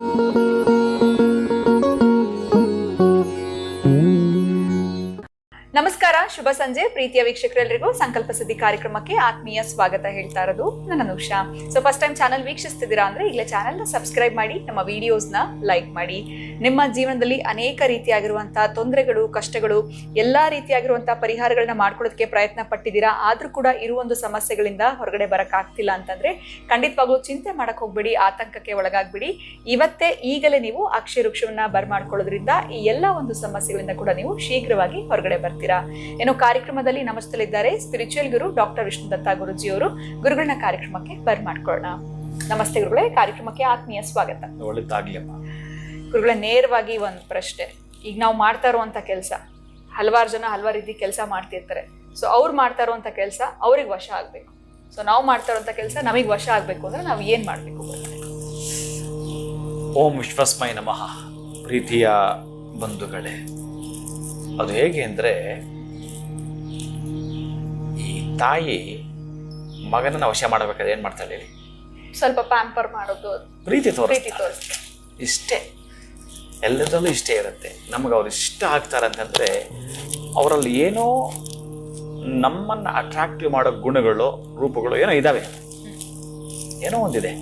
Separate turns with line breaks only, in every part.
ನಮಸ್ಕಾರ ಶುಭ ಸಂಜೆ. ಪ್ರೀತಿಯ ವೀಕ್ಷಕರೆಲ್ಲರಿಗೂ ಸಂಕಲ್ಪ ಸುದ್ದಿ ಕಾರ್ಯಕ್ರಮಕ್ಕೆ ಆತ್ಮೀಯ ಸ್ವಾಗತ ಹೇಳ್ತಾ ಇರೋದು ನನ್ನ Anusha. So first time channel ವೀಕ್ಷಿಸ್ತಿದ್ದೀರಾ ಅಂದ್ರೆ ಈಗಲೇ ಚಾನಲ್ ಸಬ್ಸ್ಕ್ರೈಬ್ ಮಾಡಿ, ನಮ್ಮ ವಿಡಿಯೋಸ್ನ ಲೈಕ್ ಮಾಡಿ. ನಿಮ್ಮ ಜೀವನದಲ್ಲಿ ಅನೇಕ ರೀತಿಯಾಗಿರುವಂತಹ ತೊಂದರೆಗಳು, ಕಷ್ಟಗಳು, ಎಲ್ಲಾ ರೀತಿಯಾಗಿರುವಂತಹ ಪರಿಹಾರಗಳನ್ನ ಮಾಡ್ಕೊಳ್ಳೋದಕ್ಕೆ ಪ್ರಯತ್ನ ಪಟ್ಟಿದ್ದೀರಾ? ಆದ್ರೂ ಕೂಡ ಇರುವೊಂದು ಸಮಸ್ಯೆಗಳಿಂದ ಹೊರಗಡೆ ಬರಕ್ ಆಗ್ತಿಲ್ಲ ಅಂತಂದ್ರೆ ಖಂಡಿತವಾಗ್ಲೂ ಚಿಂತೆ ಮಾಡಕ್ ಹೋಗ್ಬೇಡಿ, ಆತಂಕಕ್ಕೆ ಒಳಗಾಗ್ಬಿಡಿ. ಇವತ್ತೇ ಈಗಲೇ ನೀವು ಅಕ್ಷಯ ವೃಕ್ಷವನ್ನ ಬರ್ಮಾಡ್ಕೊಳ್ಳೋದ್ರಿಂದ ಈ ಎಲ್ಲಾ ಒಂದು ಸಮಸ್ಯೆಗಳಿಂದ ಕೂಡ ನೀವು ಶೀಘ್ರವಾಗಿ ಹೊರಗಡೆ ಬರ್ತೀರಾ. ಏನೋ ಕಾರ್ಯಕ್ರಮದಲ್ಲಿ ನಮಸ್ತಲಿದ್ದಾರೆ spiritual guru doctor Vishnu Datta Guruji ಅವರು ಗುರುಗಳನ್ನ ಕಾರ್ಯಕ್ರಮಕ್ಕೆ ಬರ್ಮಾಡ್ಕೊಳ್ಳೋಣ ನಮಸ್ತೆ ಗುರುಗಳೇ ಕಾರ್ಯಕ್ರಮಕ್ಕೆ ಆತ್ಮೀಯ ಸ್ವಾಗತ. ಗುರುಗಳ ನೇರವಾಗಿ ಒಂದು ಪ್ರಶ್ನೆ. ಈಗ ನಾವು ಮಾಡ್ತಾ ಇರುವಂತ ಕೆಲಸ ಹಲವಾರು ಜನ ಹಲವಾರು ರೀತಿ ಕೆಲಸ ಮಾಡ್ತಿರ್ತಾರೆ. ಸೊ ಅವ್ರು ಮಾಡ್ತಾ ಇರುವಂತ ಕೆಲಸ ಅವ್ರಿಗೆ ವಶ ಆಗ್ಬೇಕು. ಸೊ ನಾವು ಮಾಡ್ತಾ ಇರುವಂತ ಕೆಲಸ ನಮಗೆ ವಶ ಆಗ್ಬೇಕು ಅಂದ್ರೆ ನಾವು ಏನ್ ಮಾಡ್ಬೇಕು
ಓಂ ವಿಶ್ವಸ್ಮಯ ನಮಃ. ಪ್ರೀತಿಯ ಬಂಧುಗಳೇ ಅದು ಹೇಗೆ ಅಂದರೆ ತಾಯಿ ಮಗನನ್ನು ವಶ ಮಾಡಬೇಕಾದ್ರೆ ಏನು ಮಾಡ್ತಾಳೆ ಹೇಳಿ
ಸ್ವಲ್ಪ ಪ್ಯಾಂಪರ್ ಮಾಡೋದು
ಪ್ರೀತಿ
ಪ್ರೀತಿ ತೋರಿಸ್ತಾರೆ
ಇಷ್ಟೇ. ಎಲ್ಲದರಲ್ಲೂ ಇಷ್ಟೇ ಇರುತ್ತೆ. ನಮಗೆ ಅವ್ರು ಇಷ್ಟ ಆಗ್ತಾರೆ ಅಂತಂದರೆ ಅವರಲ್ಲಿ ಏನೋ ನಮ್ಮನ್ನು ಅಟ್ರಾಕ್ಟಿವ್ ಮಾಡೋ ಗುಣಗಳು ರೂಪಗಳು ಏನೋ ಇದ್ದಾವೆ ಏನೋ ಒಂದಿದೆ.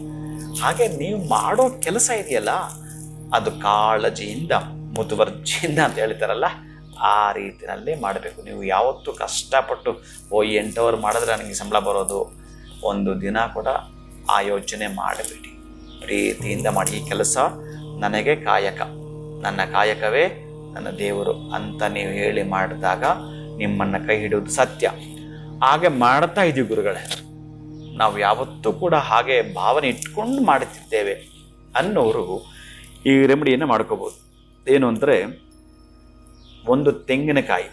ಹಾಗೆ ನೀವು ಮಾಡೋ ಕೆಲಸ ಇದೆಯಲ್ಲ ಅದು ಕಾಳಜಿಯಿಂದ ಮುತುವರ್ಜಿಯಿಂದ ಅಂತ ಹೇಳ್ತಾರಲ್ಲ ಆ ರೀತಿಯಲ್ಲೇ ಮಾಡಬೇಕು. ನೀವು ಯಾವತ್ತೂ ಕಷ್ಟಪಟ್ಟು, ಓ ಎಂಟು ಅವರ್ ಮಾಡಿದ್ರೆ ನನಗೆ ಸಂಬಳ ಬರೋದು, ಒಂದು ದಿನ ಕೂಡ ಆ ಯೋಚನೆ ಮಾಡಬೇಡಿ. ಪ್ರೀತಿಯಿಂದ ಮಾಡಿ. ಈ ಕೆಲಸ ನನಗೆ ಕಾಯಕ. ನನ್ನ ಕಾಯಕವೇ ನನ್ನ ದೇವರು ಅಂತ ನೀವು ಹೇಳಿ ಮಾಡಿದಾಗ ನಿಮ್ಮನ್ನು ಕೈ ಹಿಡಿಯೋದು ಸತ್ಯ. ಹಾಗೆ ಮಾಡ್ತಾ ಇದ್ದೀವಿ ಗುರುಗಳೇ. ನಾವು ಯಾವತ್ತೂ ಕೂಡ ಹಾಗೆ ಭಾವನೆ ಇಟ್ಕೊಂಡು ಮಾಡುತ್ತಿದ್ದೇವೆ ಅನ್ನೋರು ಈ ರೆಮಿಡಿಯನ್ನು ಮಾಡ್ಕೋಬೋದು ಏನು ಅಂದರೆ ಒಂದು ತೆಂಗಿನಕಾಯಿ.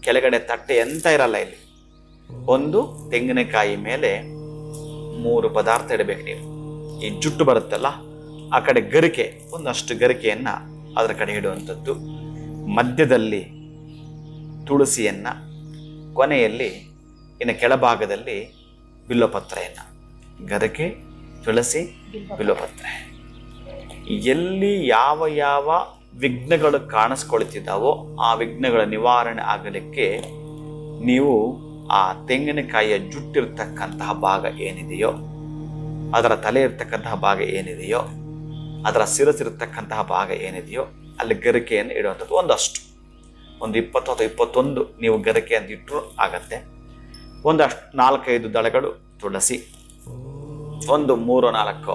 ಕೆಳಗಡೆ ತಟ್ಟೆ ಎಂತ ಇರಲ್ಲ ಇಲ್ಲಿ. ಒಂದು ತೆಂಗಿನಕಾಯಿ ಮೇಲೆ ಮೂರು ಪದಾರ್ಥ ಇಡಬೇಕು ನೀವು. ಈ ಜುಟ್ಟು ಬರುತ್ತಲ್ಲ, ಆ ಕಡೆ ಗರಿಕೆ, ಒಂದಷ್ಟು ಗರಿಕೆಯನ್ನು ಅದರ ಕಡೆ ಇಡುವಂಥದ್ದು. ಮಧ್ಯದಲ್ಲಿ ತುಳಸಿಯನ್ನು, ಕೊನೆಯಲ್ಲಿ ಇನ್ನು ಕೆಳಭಾಗದಲ್ಲಿ ಬಿಲ್ಲೋಪತ್ರೆಯನ್ನು. ಗರಿಕೆ, ತುಳಸಿ, ಬಿಲ್ಲೋಪತ್ರೆ. ಎಲ್ಲಿ ಯಾವ ಯಾವ ವಿಘ್ನಗಳು ಕಾಣಿಸ್ಕೊಳ್ತಿದ್ದಾವೋ ಆ ವಿಘ್ನಗಳ ನಿವಾರಣೆ ಆಗಲಿಕ್ಕೆ ನೀವು ಆ ತೆಂಗಿನಕಾಯಿಯ ಜುಟ್ಟಿರ್ತಕ್ಕಂತಹ ಭಾಗ ಏನಿದೆಯೋ, ಅದರ ತಲೆ ಇರ್ತಕ್ಕಂತಹ ಭಾಗ ಏನಿದೆಯೋ, ಅದರ ಸಿರಸಿರ್ತಕ್ಕಂತಹ ಭಾಗ ಏನಿದೆಯೋ, ಅಲ್ಲಿ ಗರಿಕೆಯನ್ನು ಇಡುವಂಥದ್ದು ಒಂದಷ್ಟು. ಒಂದು ಇಪ್ಪತ್ತು ಅಥವಾ ಇಪ್ಪತ್ತೊಂದು ನೀವು ಗರಿಕೆ ಅಂತ ಇಟ್ಟರು ಆಗತ್ತೆ. ಒಂದಷ್ಟು ನಾಲ್ಕೈದು ದಳಗಳು ತುಳಸಿ, ಒಂದು ಮೂರು ನಾಲ್ಕು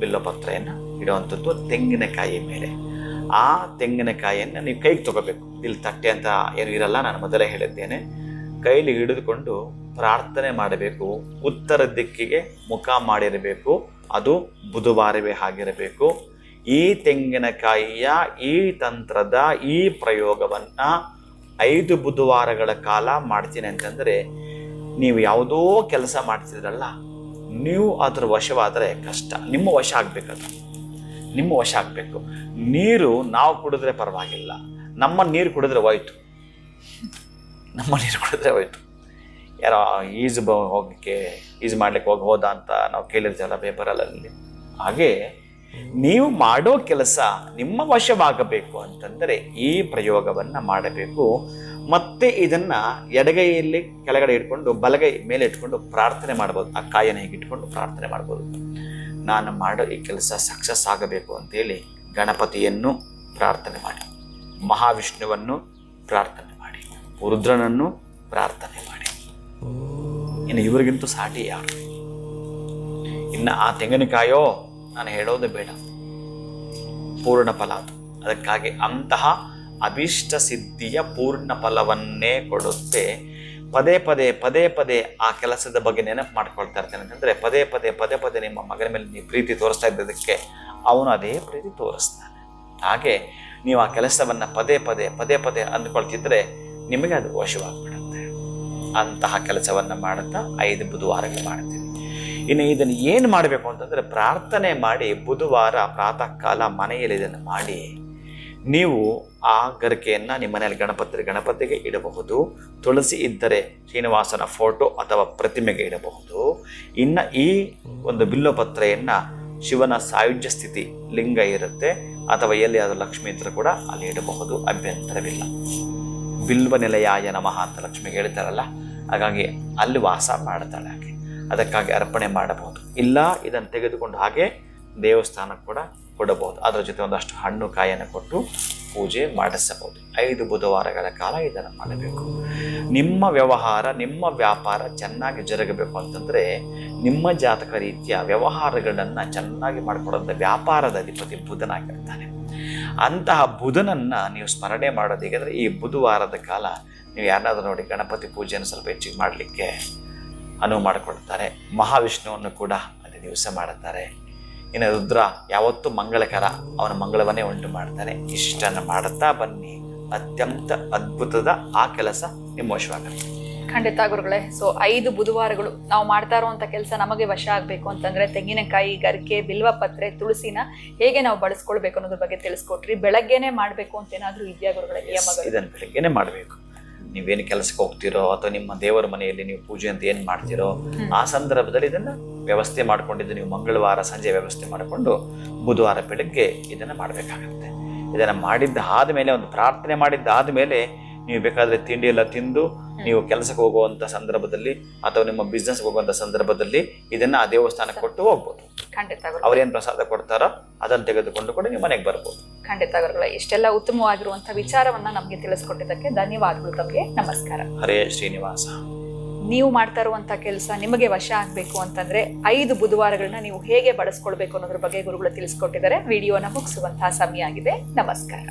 ಬಿಲ್ಲಪತ್ರೆಯನ್ನು ಇಡುವಂಥದ್ದು ತೆಂಗಿನಕಾಯಿ ಮೇಲೆ. ಆ ತೆಂಗಿನಕಾಯಿಯನ್ನು ನೀವು ಕೈಗೆ ತಗೋಬೇಕು. ಇಲ್ಲಿ ತಟ್ಟೆ ಅಂತ ಏನು ಇರಲ್ಲ, ನಾನು ಮೊದಲೇ ಹೇಳಿದ್ದೇನೆ. ಕೈಲಿ ಹಿಡಿದುಕೊಂಡು ಪ್ರಾರ್ಥನೆ ಮಾಡಬೇಕು. ಉತ್ತರ ದಿಕ್ಕಿಗೆ ಮುಖ ಮಾಡಿರಬೇಕು. ಅದು ಬುಧವಾರವೇ ಆಗಿರಬೇಕು. ಈ ತೆಂಗಿನಕಾಯಿಯ ಈ ತಂತ್ರದ ಈ ಪ್ರಯೋಗವನ್ನು ಐದು ಬುಧವಾರಗಳ ಕಾಲ ಮಾಡ್ತೀನಿ ಅಂತಂದರೆ, ನೀವು ಯಾವುದೋ ಕೆಲಸ ಮಾಡ್ತಿದ್ರಲ್ಲ, ನೀವು ಅದರ ವಶವಾದರೆ ಕಷ್ಟ. ನಿಮ್ಮ ವಶ ಆಗ್ಬೇಕದು. ನಿಮ್ಮ ವಶ ಆಗಬೇಕು. ನೀರು ನಾವು ಕುಡಿದ್ರೆ ಪರವಾಗಿಲ್ಲ. ನಮ್ಮ ನೀರು ಕುಡಿದ್ರೆ ಹೋಯ್ತು. ನಮ್ಮ ನೀರು ಕುಡಿದ್ರೆ ಹೋಯ್ತು. ಯಾರೋ ಈಜು ಬ ಹೋಗಕ್ಕೆ ಈಜು ಮಾಡ್ಲಿಕ್ಕೆ ಹೋಗಿ ಹೋದ ಅಂತ ನಾವು ಕೇಳಿರ್ತೀವಲ್ಲ ಪೇಪರಲ್ಲಿ ಹಾಗೆ ನೀವು ಮಾಡೋ ಕೆಲಸ ನಿಮ್ಮ ವಶವಾಗಬೇಕು ಅಂತಂದರೆ ಈ ಪ್ರಯೋಗವನ್ನು ಮಾಡಬೇಕು. ಮತ್ತೆ ಇದನ್ನ ಎಡಗೈಯಲ್ಲಿ ಕೆಳಗಡೆ ಇಟ್ಕೊಂಡು, ಬಲಗೈ ಮೇಲೆ ಇಟ್ಕೊಂಡು ಪ್ರಾರ್ಥನೆ ಮಾಡ್ಬೋದು. ಆ ಕಾಯನ್ನು ಹೀಗೆ ಇಟ್ಕೊಂಡು ಪ್ರಾರ್ಥನೆ ಮಾಡ್ಬೋದು. ನಾನು ಮಾಡೋ ಈ ಕೆಲಸ ಸಕ್ಸಸ್ ಆಗಬೇಕು ಅಂತೇಳಿ ಗಣಪತಿಯನ್ನು ಪ್ರಾರ್ಥನೆ ಮಾಡಿ. ಮಹಾವಿಷ್ಣುವನ್ನು ಪ್ರಾರ್ಥನೆ ಮಾಡಿ. ರುದ್ರನನ್ನು ಪ್ರಾರ್ಥನೆ ಮಾಡಿ. ಇನ್ನು ಇವರಿಗಿಂತೂ ಸಾಟಿ ಯಾರು? ಇನ್ನು ಆ ತೆಂಗಿನಕಾಯೋ ನಾನು ಹೇಳೋದು ಬೇಡ. ಪೂರ್ಣ ಫಲ ಅದು. ಅದಕ್ಕಾಗಿ ಅಂತಹ ಅಭೀಷ್ಟ ಸಿದ್ಧಿಯ ಪೂರ್ಣ ಫಲವನ್ನೇ ಕೊಡುತ್ತೆ ಪದೇ ಪದೇ ಪದೇ ಪದೇ ಆ ಕೆಲಸದ ಬಗ್ಗೆ ನೆನಪು ಮಾಡ್ಕೊಳ್ತಾ ಇರ್ತೇನೆ. ಅಂತಂದ್ರೆ ಪದೇ ಪದೇ ಪದೇ ಪದೇ ನಿಮ್ಮ ಮಗನ ಮೇಲೆ ನೀವು ಪ್ರೀತಿ ತೋರಿಸ್ತಾ ಇದ್ದದಕ್ಕೆ ಅವನು ಅದೇ ಪ್ರೀತಿ ತೋರಿಸ್ತಾನೆ. ಹಾಗೆ ನೀವು ಆ ಕೆಲಸವನ್ನು ಪದೇ ಪದೇ ಪದೇ ಪದೇ ಅಂದ್ಕೊಳ್ತಿದ್ರೆ ನಿಮಗೆ ಅದು ವಶವಾಗ್ಬಿಡುತ್ತೆ. ಅಂತಹ ಕೆಲಸವನ್ನು ಮಾಡುತ್ತಾ ಐದು ಬುಧವಾರಗಳು ಮಾಡ್ತೀನಿ ಇನ್ನು ಇದನ್ನು ಏನು ಮಾಡಬೇಕು ಅಂತಂದರೆ ಪ್ರಾರ್ಥನೆ ಮಾಡಿ ಬುಧವಾರ ಪ್ರಾತಃ ಕಾಲ ಮನೆಯಲ್ಲಿ ಇದನ್ನು ಮಾಡಿ ನೀವು ಆ ಗರಿಕೆಯನ್ನು ನಿಮ್ಮ ಮನೆಯಲ್ಲಿ ಗಣಪತಿ ಗಣಪತಿಗೆ ಇಡಬಹುದು. ತುಳಸಿ ಇದ್ದರೆ ಶ್ರೀನಿವಾಸನ ಫೋಟೋ ಅಥವಾ ಪ್ರತಿಮೆಗೆ ಇಡಬಹುದು. ಇನ್ನು ಈ ಒಂದು ಬಿಲ್ಲುಪತ್ರೆಯನ್ನು ಶಿವನ ಸಾಯುಜ್ಯ ಸ್ಥಿತಿ ಲಿಂಗ ಇರುತ್ತೆ. ಅಥವಾ ಎಲ್ಲಿ ಅದು ಲಕ್ಷ್ಮಿ ಇದ್ರೂ ಕೂಡ ಅಲ್ಲಿ ಇಡಬಹುದು. ಅಭ್ಯಂತರವಿಲ್ಲ. ಬಿಲ್ವ ನಿಲಯಾಯ ನಮಃ ಅಂತ ಲಕ್ಷ್ಮಿಗೆ ಹೇಳ್ತಾರಲ್ಲ, ಹಾಗಾಗಿ ಅಲ್ಲಿ ವಾಸ ಮಾಡ್ತಾಳೆ ಹಾಗೆ. ಅದಕ್ಕಾಗಿ ಅರ್ಪಣೆ ಮಾಡಬಹುದು. ಇಲ್ಲ, ಇದನ್ನು ತೆಗೆದುಕೊಂಡು ಹಾಗೆ ದೇವಸ್ಥಾನಕ್ಕೆ ಕೂಡ ಕೊಡಬಹುದು. ಅದರ ಜೊತೆ ಒಂದಷ್ಟು ಹಣ್ಣು ಕಾಯನ್ನು ಕೊಟ್ಟು ಪೂಜೆ ಮಾಡಿಸಬಹುದು. ಐದು ಬುಧವಾರಗಳ ಕಾಲ ಇದನ್ನು ಮಾಡಬೇಕು. ನಿಮ್ಮ ವ್ಯವಹಾರ ನಿಮ್ಮ ವ್ಯಾಪಾರ ಚೆನ್ನಾಗಿ ಜರುಗಬೇಕು ಅಂತಂದರೆ ನಿಮ್ಮ ಜಾತಕ ರೀತಿಯ ವ್ಯವಹಾರಗಳನ್ನು ಚೆನ್ನಾಗಿ ಮಾಡಿಕೊಡೋದ ವ್ಯಾಪಾರದ ಅಧಿಪತಿ ಬುಧನಾಗಿರ್ತಾನೆ ಅಂತಹ ಬುಧನನ್ನು ನೀವು ಸ್ಮರಣೆ ಮಾಡೋದು ಹೇಗೆಂದರೆ ಈ ಬುಧವಾರದ ಕಾಲ ನೀವು ಯಾರನ್ನಾದರೂ ನೋಡಿ ಗಣಪತಿ ಪೂಜೆಯನ್ನು ಸ್ವಲ್ಪ ಹೆಚ್ಚಿಗೆ ಮಾಡಲಿಕ್ಕೆ ಅನುವು ಮಾಡಿಕೊಡ್ತಾರೆ. ಮಹಾವಿಷ್ಣುವನ್ನು ಕೂಡ ಅದೇ ದಿವಸ ಮಾಡುತ್ತಾರೆ. ಇನ್ನು ರುದ್ರ ಯಾವತ್ತೂ ಮಂಗಳಕರ. ಅವನ ಮಂಗಳವನ್ನೇ ಉಂಟು ಮಾಡ್ತಾನೆ. ಇಷ್ಟನ್ನು ಮಾಡುತ್ತಾ ಬನ್ನಿ. ಅತ್ಯಂತ ಅದ್ಭುತದ ಆ ಕೆಲಸ ನಿಮ್ಮ
ಖಂಡಿತ ಗುರುಗಳೇ ಸೊ ಐದು ಬುಧವಾರಗಳು ನಾವು ಮಾಡ್ತಾ ಇರುವಂಥ ಕೆಲಸ ನಮಗೆ ವಶ ಆಗಬೇಕು ಅಂತಂದರೆ ತೆಂಗಿನಕಾಯಿ ಗರಿಕೆ ಬಿಲ್ವ ಪತ್ರೆ ತುಳಸಿನ ಹೇಗೆ ನಾವು ಬಳಸ್ಕೊಳ್ಬೇಕು ಅನ್ನೋದ್ರ ಬಗ್ಗೆ ತಿಳಿಸ್ಕೊಟ್ರಿ. ಬೆಳಗ್ಗೆನೇ ಮಾಡಬೇಕು ಅಂತ ಏನಾದರೂ ಇದೆಯಾ ಗುರುಗಳೇ
ಇದನ್ನು ಬೆಳಿಗ್ಗೆನೆ ಮಾಡಬೇಕು. ನೀವೇನು ಕೆಲಸಕ್ಕೆ ಹೋಗ್ತಿರೋ ಅಥವಾ ನಿಮ್ಮ ದೇವರ ಮನೆಯಲ್ಲಿ ನೀವು ಪೂಜೆ ಅಂತ ಏನು ಮಾಡ್ತಿರೋ, ಆ ಸಂದರ್ಭದಲ್ಲಿ ಇದನ್ನು ವ್ಯವಸ್ಥೆ ಮಾಡಿಕೊಂಡಿದ್ದು ನೀವು ಮಂಗಳವಾರ ಸಂಜೆ ವ್ಯವಸ್ಥೆ ಮಾಡಿಕೊಂಡು ಬುಧವಾರ ಬೆಳಗ್ಗೆ ಇದನ್ನು ಮಾಡಬೇಕಾಗುತ್ತೆ. ಇದನ್ನು ಮಾಡಿದ್ದಾದ ಮೇಲೆ ಒಂದು ಪ್ರಾರ್ಥನೆ ಮಾಡಿದ್ದಾದ ಮೇಲೆ ನೀವು ಬೇಕಾದ್ರೆ ತಿಂಡಿ ಎಲ್ಲ ತಿಂದು ನೀವು ಕೆಲಸಕ್ಕೆ ಹೋಗುವಂತ ಸಂದರ್ಭದಲ್ಲಿ ಅಥವಾ ನಿಮ್ಮ ಬಿಸ್ನೆಸ್ ಹೋಗುವಂತ ಸಂದರ್ಭದಲ್ಲಿ ಇದನ್ನ ಆ ದೇವಸ್ಥಾನಕ್ಕೆ ಕೊಟ್ಟು ಹೋಗ್ಬೋದು. ಅವ್ರೇನು ಪ್ರಸಾದ ಕೊಡ್ತಾರೋ ಅದನ್ನು ತೆಗೆದುಕೊಂಡು ಕೂಡ ನೀವು ಮನೆಗೆ ಬರ್ಬೋದು.
ಖಂಡಿತ ಗುರುಗಳೇ. ಇಷ್ಟೆಲ್ಲ ಉತ್ತಮವಾಗಿರುವಂತಹ ವಿಚಾರವನ್ನ ನಮಗೆ ತಿಳಿಸ್ಕೊಟ್ಟಿದ್ದಕ್ಕೆ ಧನ್ಯವಾದಗಳು ತಮಗೆ. ನಮಸ್ಕಾರ.
ಹರೇ ಶ್ರೀನಿವಾಸ.
ನೀವು ಮಾಡ್ತಾ ಇರುವಂತ ಕೆಲಸ ನಿಮಗೆ ವಶ ಆಗ್ಬೇಕು ಅಂತಂದ್ರೆ ಐದು ಬುಧವಾರಗಳನ್ನ ನೀವು ಹೇಗೆ ಬಳಸ್ಕೊಳ್ಬೇಕು ಅನ್ನೋದ್ರ ಬಗ್ಗೆ ಗುರುಗಳು ತಿಳಿಸ್ಕೊಟ್ಟಿದ್ದಾರೆ. ವಿಡಿಯೋನ ಮುಗಿಸುವಂತಹ ಸಮಯ ಆಗಿದೆ. ನಮಸ್ಕಾರ.